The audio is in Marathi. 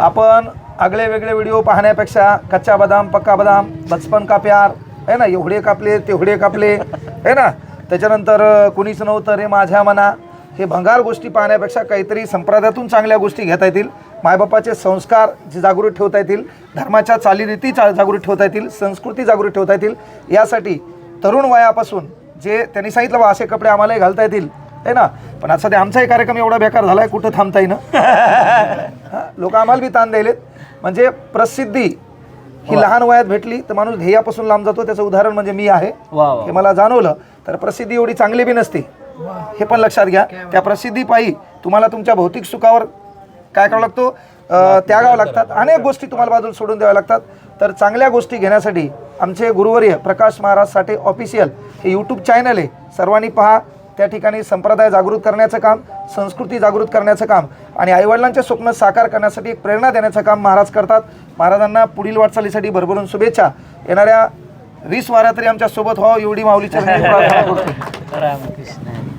आपण आगळे वेगळे व्हिडिओ पाहण्यापेक्षा कच्चा बदाम पक्का बदाम बचपन का प्यार आहे ना? एवढे कापले तेवढे कापले आहे ना? त्याच्यानंतर कुणीच नव्हतं रे माझ्या मना. हे भंगार गोष्टी पाहण्यापेक्षा काहीतरी संप्रदायातून चांगल्या गोष्टी घेता येतील. मायबापाचे संस्कार जे जागृत ठेवता येतील धर्माच्या चालीरीती चा जागृत ठेवता येतील संस्कृती जागृत ठेवता येतील यासाठी तरुण वयापासून जे त्यांनी सांगितलं बा असे कपडे आम्हालाही घालता येतील आहे ना? पण आता सध्या आमचाही कार्यक्रम एवढा बेकार झाला आहे कुठं थांबता येईना? लोक आम्हाला बी ताण द्यायलेत. म्हणजे प्रसिद्धी ही लहान वयात भेटली तर माणूस ध्येयापासून लांब जातो. त्याचं उदाहरण म्हणजे मी आहे. वा वा. हे मला जाणवलं. तर प्रसिद्धी एवढी चांगली बी नसते. हे पण लक्षात घ्या. त्या प्रसिद्धीपायी तुम्हाला तुमच्या भौतिक सुखावर काय करावं लागतो? अं, त्यागावं लागतात. अनेक गोष्टी तुम्हाला बाजूला सोडून द्याव्या लागतात. तर चांगल्या गोष्टी घेण्यासाठी आमचे गुरुवर्य प्रकाश महाराज साठे ऑफिशियल हे यूट्यूब चॅनल आहे. सर्वांनी पहा. त्या ठिकाणी संप्रदाय जागृत करण्याचं काम संस्कृती जागृत करण्याचं काम आणि आईवडिलांचे स्वप्न साकार करण्यासाठी एक प्रेरणा देण्याचं काम महाराज करतात. महाराजांना पुढील वाटचालीसाठी भरभरून शुभेच्छा. येणाऱ्या वीस वाऱ्या तरी आमच्यासोबत व्हावं एवढी माऊलीच्या